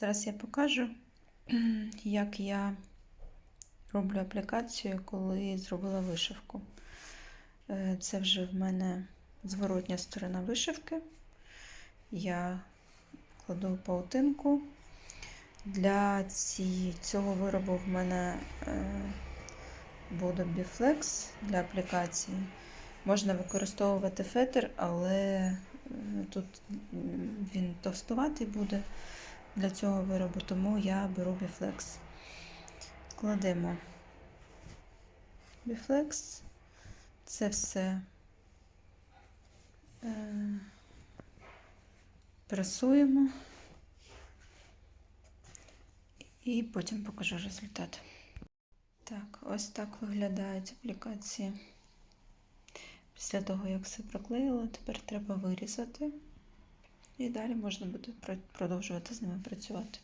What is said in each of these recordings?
Зараз я покажу, як я роблю аплікацію, коли зробила вишивку. Е, Це вже в мене зворотня сторона вишивки. Я кладу паутинку. Для ці, цього виробу в мене е, буде біфлекс для аплікації. Можна використовувати фетр, але е, тут він товстуватий буде для цього виробу, тому я беру біфлекс. Кладемо біфлекс. Це все е, пресуємо і потім покажу результат. Так, ось так виглядають аплікації. Після того, як все проклеїла, тепер треба вирізати. І далі можна буде пр- продовжувати з ними працювати.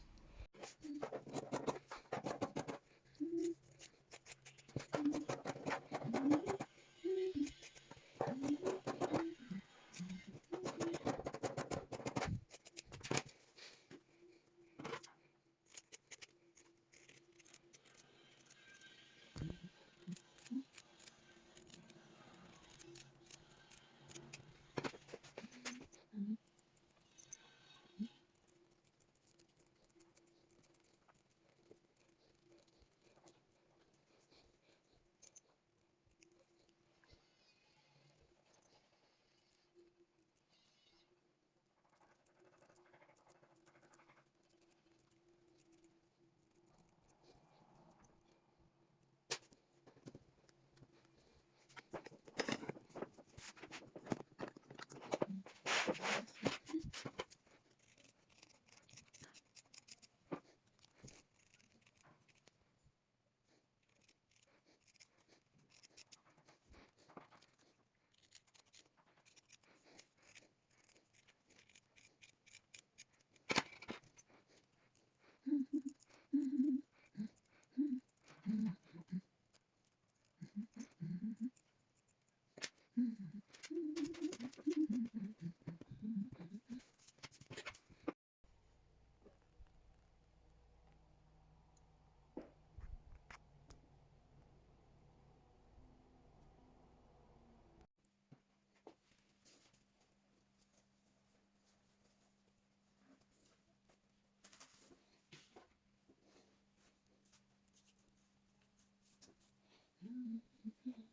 Mm-hmm.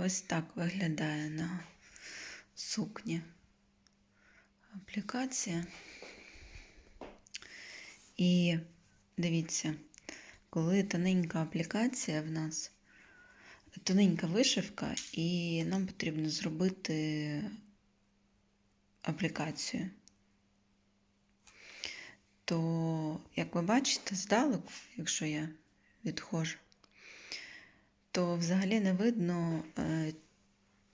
Ось так виглядає на сукні аплікація. І дивіться, коли тоненька аплікація в нас, тоненька вишивка, і нам потрібно зробити аплікацію. То, як ви бачите, здалеку, якщо я відходжу, то взагалі не видно е,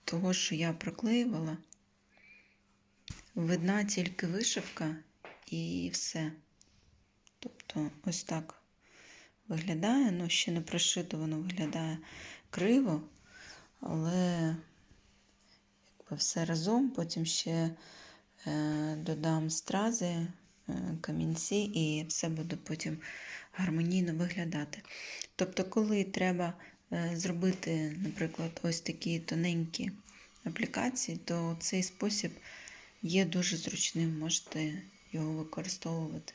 того, що я проклеювала. Видна тільки вишивка і все. Тобто, ось так виглядає. Ну, ще не прошито, воно виглядає криво, але якби все разом, потім ще е, додам стрази, е, камінці, і все буде потім гармонійно виглядати. Тобто, коли треба е, зробити, наприклад, ось такі тоненькі аплікації, то цей спосіб є дуже зручним, можете його використовувати.